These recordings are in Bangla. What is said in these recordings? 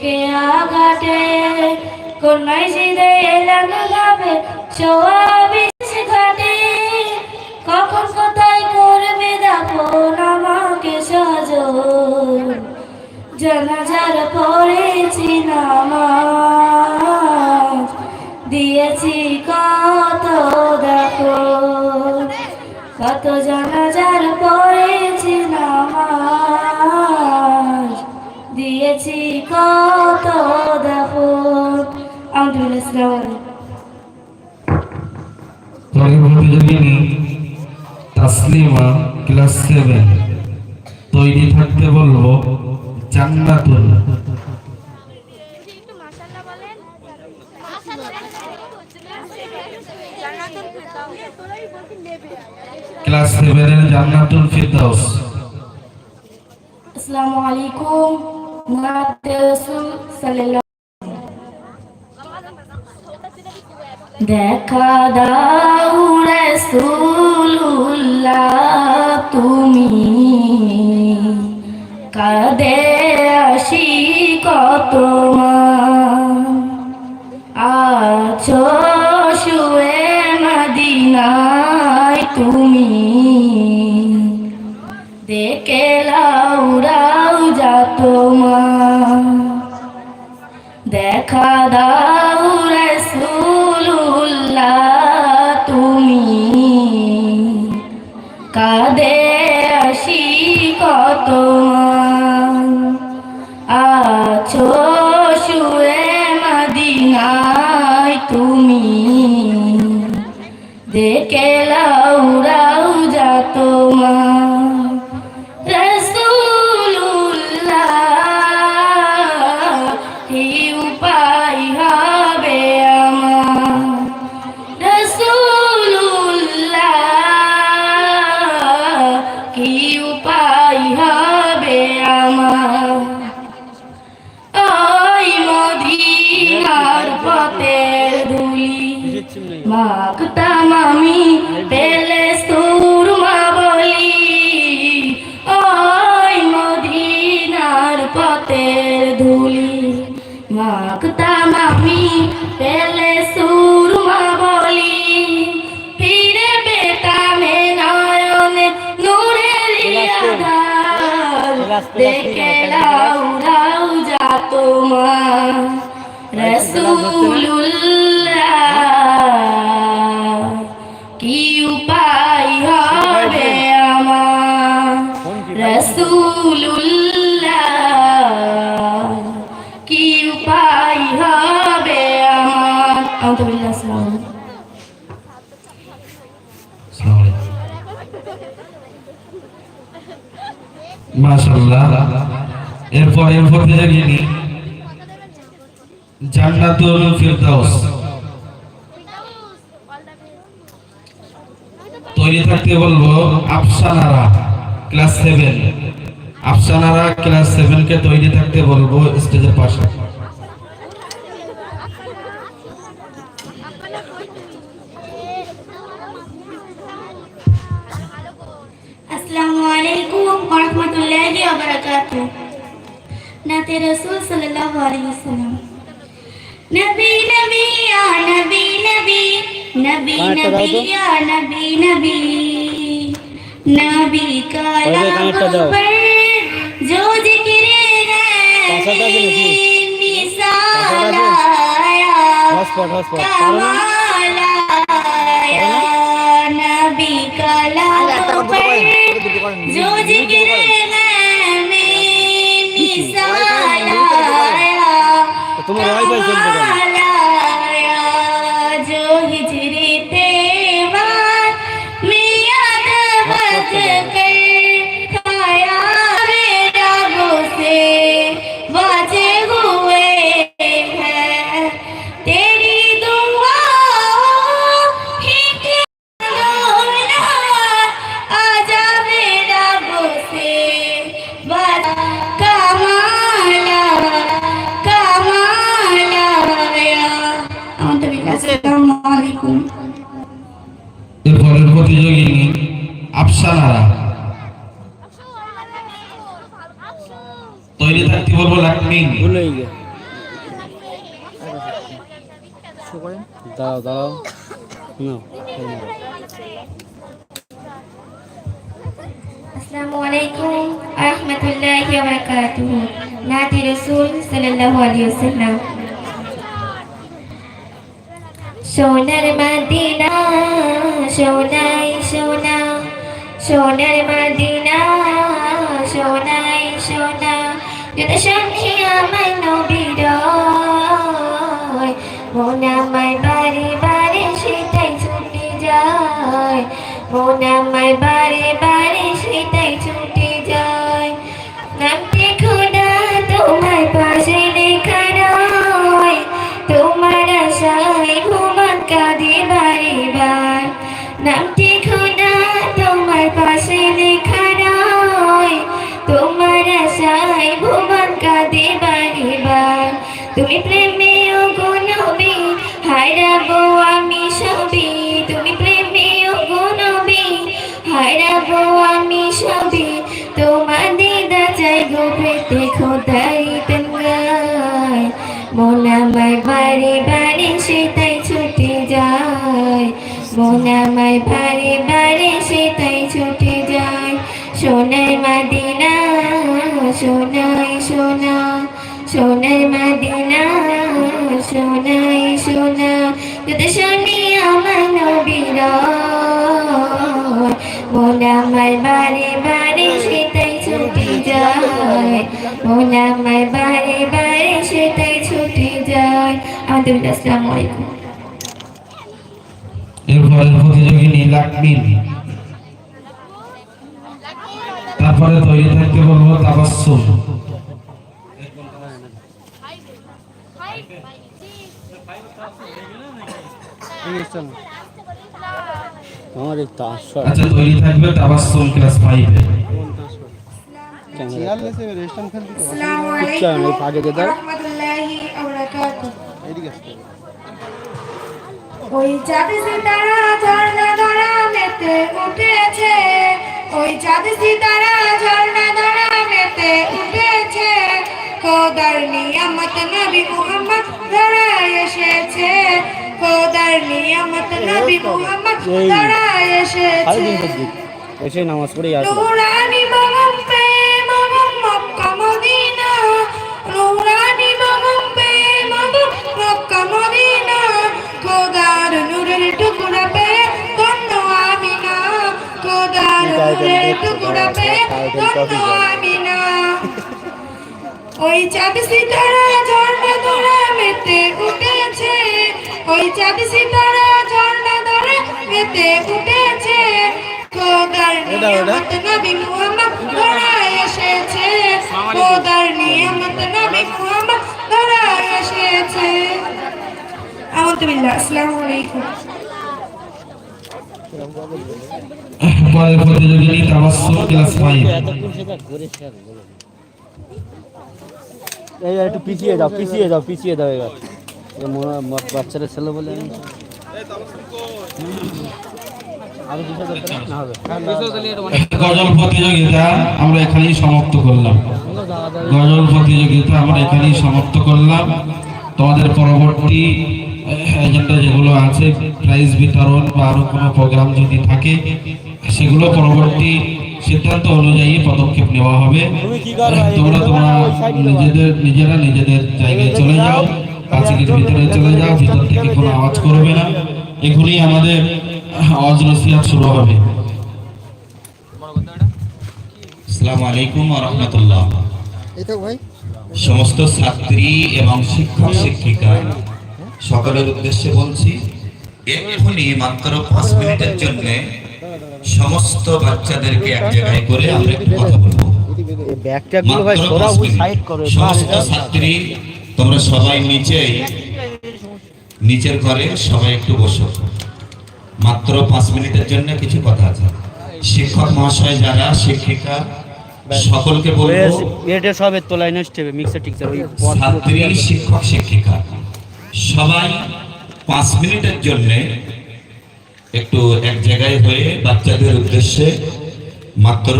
থেকে আঘাটে কন্যাই সিদে এলান গাবে? চৌবিশ ঘাটে কখন কোথায় করবে দাপন আমাকে সজল জানাজার পড়েছি নামাজ। দিয়েছি কত দেখো কত জানাজার পড়েছি নামাজ? দিয়েছি কত প্রতিযোগিনী তাসলিমা ক্লাস সেভেন তৈরি থাকতে বলব জান্নাতুল। ক্লাস সেভেনের জান্নাতুল ফিরদাউস। আসসালামু আলাইকুম নাতে রাসূল সাল্লাল্লাহু দেখা দাও রাসূলুল্লাহ তুমি। কাদে আসি কত আছো শুয়ে মদিনায় তুমি। দেখে লাউরাও যা তোমার দেখা দাও আছো শুয়ে মদিনায় তুমি। দেখে পেলে সুরমা বলি ফিরে পেতামে নয়নে নূরের আধার দেখে লাউ লাউ যা তোমার। রসুল্লাহ মাশাল্লাহ থাকতে বলব আফসানারা ক্লাস সেভেন। আফসানারা ক্লাস সেভেন কে তৈরি থাকতে বলব স্টেজের পাশে। রাহমাতুল্লাহি ওয়া বারাকাতুহু নাতে রাসূল সাল্লাল্লাহু আলাইহি ওয়াসাল্লাম নবী নবী ইয়া নবী নবী নবী নবী ইয়া নবী নবী নবী का नाम पर जो जिक्र है मिसाल आया कमाल आया नबी का नाम पर চলবে কেন প্রতিযোগিনী আফসানারা তৈরি থাকতে বলবো লাকমিন দাঁড়াও দাঁড়াও আসসালামু আলাইকুম আহমতুল্লাহি ওয়া বারাকাতুহু নাতি রাসূল সাল্লাল্লাহু আলাইহি ওয়াসাল্লাম সোনার মদিনা, সোনাই সোনা, সোনার মদিনা, সোনাই সোনা। যত সঙ্গে আমার নবীর মন আমার বারে বারে সেটাই ছুটে যায়। মন আমার বারে বারে সেটাই ছুটে যায়। নামটি খোদা তোমার পাশে কাঁদে বারে বার। নামটি খোদা, তোমার পাশে লেখা নয়। তোমার আশায় ঘুমান কাঁদে বারে বার। তুমি প্রেমে ও গুণবি হারাবো আমি সবই। তুমি প্রেমে ও গুণবি হারাবো আমি সবই। তোমার দিদা চাই গো পেতে খোদাই মন আমার বারে বারে সেটাই ছুটে যায়। সোনার মাদিনা, সোনাই সোনা, সোনার মাদিনা, সোনাই সোনা। যদি শুনি আমার নবীর মন আমার বারে বারে সেটাই ছুটে যায়। মন আমার বারে বারে সেটাই ছুটে যায়। আমাদের আসসালামু আলাইকুম। প্রতিযোগিনী লাকমিন তারপরে তৈরি থাকতে বলব তাবাসসুম আমার এই আচ্ছা তৈরি থাকবে তাবাসসুম ক্লাস ফাইভে ক্যামেরা আসসালামু আলাইকুম। রাহমাতুল্লাহি ওয়া বারাকাতুহু। ওই চাঁদ সিতারা ঝর্ণা ধরা মেতে উঠেছে। ওই চাঁদ সিতারা ঝর্ণা ধরা মেতে উঠেছে। খোদার নিয়ামত নবী মুহাম্মদ ধরা এসেছে। খোদার নিয়ামত নবী মুহাম্মদ ধরা এসেছে। এসে নামাজ পড়েই আসব। খোদার নূরের টুকরা পে ধন্য আমিনা ওই চাঁদ সিতারা ঝর্ণা ধরা মেতে উঠেছে। ওই চাঁদ সিতারা ঝর্ণা ধরা মেতে উঠেছে। খোদার নিয়ামত নবী মুহাম্মদ ধরা এসেছে। খোদার নিয়ামত নবী মুহাম্মদ ধরা এসেছে। আলহামদুলিল্লাহ আসসালামু আলাইকুম। পরের প্রতিযোগিনী তাবাসসুম ক্লাস ফাইভ। এতক্ষণ সেটা করেছে আর বলো না। এই একটু পিছিয়ে দাও পিছিয়ে দাও পিছিয়ে দাও এবার। এ মনে হয় বাচ্চারা ছেলে বলে আমি- আরও দুশো দরকার না হবে। গজল প্রতিযোগিতা আমরা এখানেই সমাপ্ত করলাম। গজল প্রতিযোগিতা আমরা এখানেই সমাপ্ত করলাম। তোমাদের পরবর্তী এজেন্ডা যেগুলো আছে প্রাইজ বিতরণ বা আরও কোনো প্রোগ্রাম যদি থাকে, সেগুলো পরবর্তী সিদ্ধান্ত অনুযায়ী পদক্ষেপ নেওয়া হবে। তোমরা তোমরা নিজেদের, নিজেরা নিজেদের জায়গায় চলে যাও পাঁচিলের ভিতরে চলে যাও, ভিতর থেকে কোনো আওয়াজ করবে না। এখনই আমাদের আওয়াজ নসিহাত শুরু হবে। আসসালামু আলাইকুম রাহমাতুল্লাহ। সমস্ত ছাত্রী এবং শিক্ষক, শিক্ষিকা, সকলের উদ্দেশ্যে বলছি এক্ষুনি মাত্র পাঁচ মিনিটের জন্য সমস্ত বাচ্চাদেরকে এক জায়গায় করে আমরা একটু কথা বলব। সমস্ত ছাত্রী তোমরা সবাই নিচে নিচের ঘরে সবাই একটু বসো। মাত্র পাঁচ মিনিটের জন্য কিছু কথা আছে। শিক্ষক মহাশয় যারা শিক্ষিকা সকলকে বলব এটা সবের তোলায় নষ্ট হবে মিক্সার টিক্সার ওই ছাত্রী শিক্ষক শিক্ষিকা। সবাই পাঁচ মিনিটের জন্য একটু এক জায়গায় হয়ে বাচ্চাদের উদ্দেশ্যে মাত্র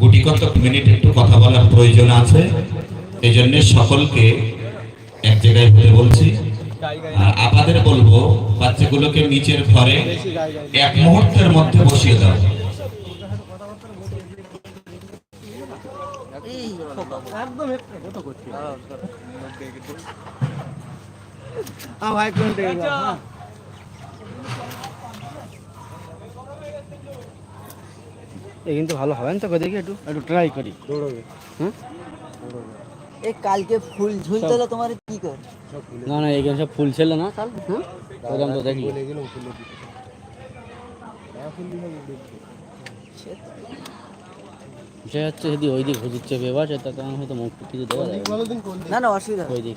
গুটি কতক মিনিট একটু কথা বলার প্রয়োজন আছে। এই জন্য সকলকে এক জায়গায় হতে বলছি। আর আপাদের বলব, বাচ্চাগুলোকে নিচের ঘরে এক মুহূর্তের মধ্যে বসিয়ে দাও। এই কিন্তু ভালো হবে না তো দেখি একটু একটু ট্রাই করি। হ্যাঁ এই কালকে ফুল ঝুলছিল তোমার কি কর? না না এখানে সব ফুল ছিল না কাল হ্যাঁ ওরকম তো দেখলি। সে হচ্ছে যদি ওই দিক হুজুচ্ছে বেবা সেটা তো হয়তো মুখ কিছু দেওয়া। না। না অসুবিধা ওই দিক